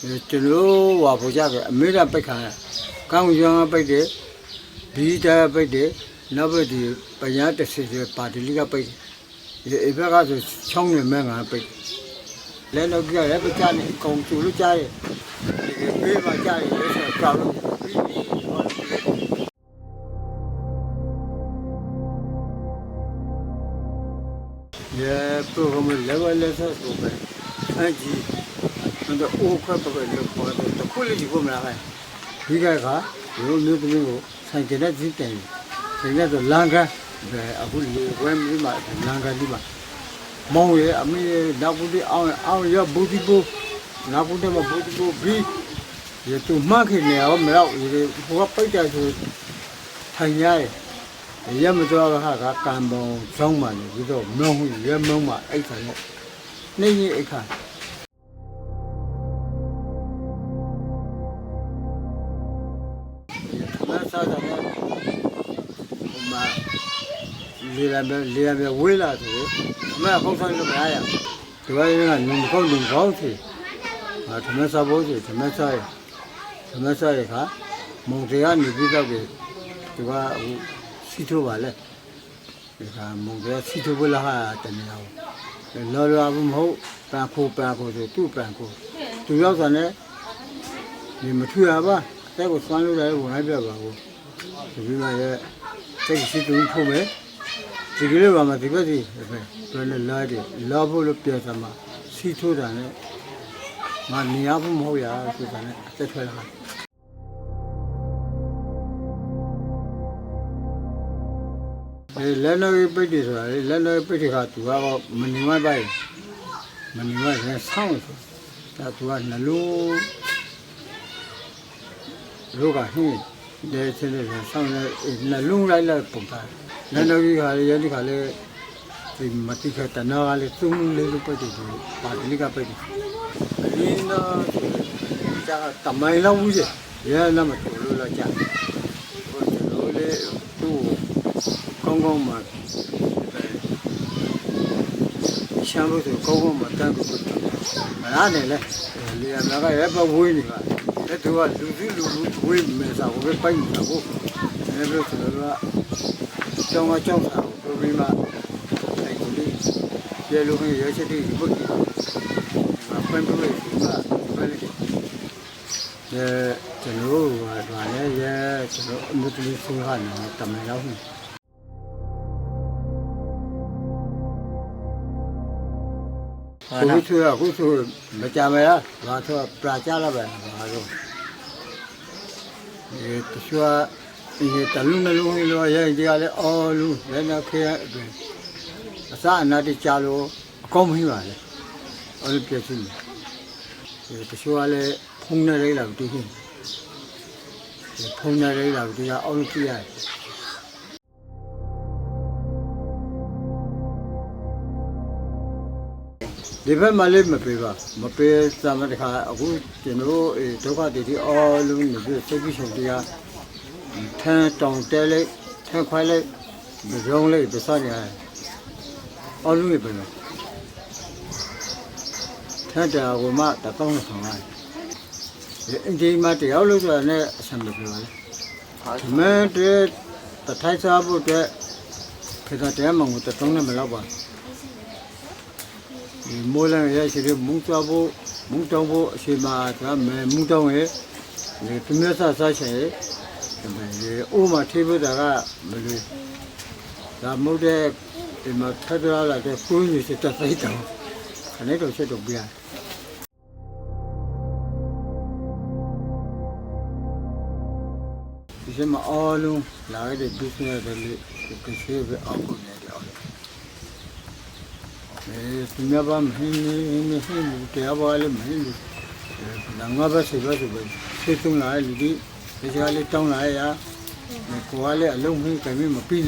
ကျွန်တော်ဟွာပေါ်ကြတယ်အမေရိကန်ပိတ်ခါရကောင်းရောင်းပိတ်တယ်ဘီတာပိတ်တယ်နောက်ဘက်ဒီပညာတစ်စီပါတီလီကပိတ်တယ်ဒီအဘက်ကဆိုချောင်းနေမဲ့ငါပိတ်လဲတော့ကြရပကြနေအကုန်ကျလို့ကြားတယ်ဒီဘေးမှာကြားတယ်ဆိုတော့ကြောက်လို့ရဲ့ program level လက်ဆက်ဆိုပဲအကြီး တော့အိုးခွက်ပပဲလို့ခေါ်တယ်တခုလေးဒီကိုမလာခိုင်းဒီကကရိုးမျိုးသမီးကိုဆိုင်ကျတဲ့ကြီးတယ်ဆိုင်ကျတော့လန်ကန်ပဲအခုလေဝဲမီမှာလန်ကန်ဒီမှာမောင်ရဲ့အမေနောက်ဘူးဒီအောင်အောင်ရဘူဒီဘူနောက်ဘူးတဲ့ဘူဒီဘူဘီရတူမခင်နေအောင်မတော့ဒီဟိုကပိတ်တယ်ဆိုထိုင်ရတယ်ရမတော်ကဟာကကံပုံဇောင်းမှနေပြီးတော့မုံရမုံမှအိတ်ခံတော့နေကြီးအိတ်ခံ လေလာပဲလေလာပဲဝေးလာဆိုအမေဖောက်ဆိုင်လို့မရရဒီဘက်ကညမကောက်ညမကောက်စီဟာသမက်စားဖို့စီသမက်စားရသမက်စားရခါမုံတရားနေပြီးတော့ဒီကဟိုစီထိုးပါလေဒီကမုံတရားစီထိုးဖို့လာဟာတနေအောင်လော်လော်ဘူးမဟုတ်ပန်ခိုပန်ခိုဆိုသူ့ပန်ခိုသူရောက်တာနဲ့ဒီမထွေရပါတဲ့ကိုစွမ်းလို့လည်းဝင်လိုက်ပြပါဘူးဒီပြီးမှရဲ့စိတ်ရှိတူဖို့မယ် ဒီကလေးပါမှာဒီဘက်စီပဲဘယ်နဲ့လာတယ်လာဖို့လို့ပြန်သမှာစီထိုးတာနဲ့ငါနေရဖို့မဟုတ်ရဆိုတာနဲ့အသက်ထွက်လာအဲလက်နော်ပိတ်တယ်ဆိုတာလေလက်နော်ပိတ်တဲ့ကသူကတော့မနေမပိုက်မနေမလည်းဆောင်းဆိုတာသူကနှလုံးလောကဟင်း တဲ့ချင်းတဲ့ဆောင်းတဲ့နှလုံးလိုက်လိုက်ပုံသားနန္ဒကြီးကလည်းယတိကလည်းဒီမတိခတနာကလည်းသုံးလေးလို့ပတ်တယ်ပါတိကပတ်တယ်အင်းတော့ကြာတမိုင်လောက်ဘူးရဲ့ရဲနမတူလို့လာကြဟိုလိုလေသူ့ကောင်းကောင်းမှရှမ်းလို့ဆိုကောင်းကောင်းမှတန်းကိုမလားနဲ့လေလေအမကရဲပဝေးနေပါ အဲ့သူကလူစုလူလူဝေးမယ်စာကိုပဲပိုက်နေတာကိုအဲ့လိုဆိုတော့ကျောင်းကကျောင်းစာကိုပြီးမှအဲ့ဒီလေးရေလိုကြီးရချက်တိဘုတ်ကြီးမဖွင့်ပြလို့ဒီမှာပဲလေအဲကျွန်တော်ကဒါလည်းရဲကျွန်တော်အမှုတလေးဆုံးဟာနေတမန်ရောက်နေ အခုဆိုအခုဆိုမကြမ်းမလားဘာဆိုပရာကြလာပဲဘာလို့ဒီတချွာဒီတလူနှလုံးလောရဲ့ဒီကလည်းအော်လူလည်းနခေအတွင်အစအနာတကြလို့အကောင်းမင်းပါလေအဲ့လိုပြည့်စုံတယ်ဒီတချွာလည်းဖုံးနေလေးလာတူးခင်ဒီဖုံးနေလေးလာဒီကအောက်လို့ကြည့်ရတယ် ဒီဘက်မှာလေးမပေးပါမပေးစမ်းတဲ့ခါအခုကျွန်တော်အဲဒုက္ခတည်တည်အော်လုံးနေပြီးစိတ်ကြီးရှင်တရားထန်းတောင်တဲလိုက်ထန်းခွိုင်းလိုက်ရုံးလိုက်ပစနေရတယ်အော်လုံးနေပဲနော်ထန်းတာကမှတပေါင်းနဲ့ဆောင်ရတယ်အင်ဒီမှာတယောက်လို့ဆိုတာနဲ့အဆင်မပြေပါလေဒီမဲ့တဲ့တထိုက်စားဖို့အတွက်ခေတ္တတရားမှန်ကိုတတုံးနဲ့မလောက်ပါဘူးဒီ မိုးလန်းရဲ့ရှိတဲ့မူတောဖို့မူတောင်းဖို့အချိန်မှာဒါမဲမူတောင်းရဲ့ဒီပြမျက်စစားချင်ရဲ့ဒီမဲဒီအိုးမှာထိဖို့တာကမလို့ဒါမဟုတ်တဲ့ဒီမှာထပ်ထားလာတဲ့ကိုင်းရစ်တက်သိတောင်းခနဲ့တော့ချက်တော့ပြရဒီစမအားလုံးလာရတဲ့ business တွေလေကစီပဲအောက်ကိုနေတယ် အောက်အဲသူများဘာမဟင်းနေနေဟင်းဘူးတရားပါလေမဟင်းဘူးအဲငါဘာစေဘာဆိုပဲစေတုံးလာလူဒီဒီကြားလေးတောင်းလာရကိုကလည်းအလုံးမင်းကမမပြီး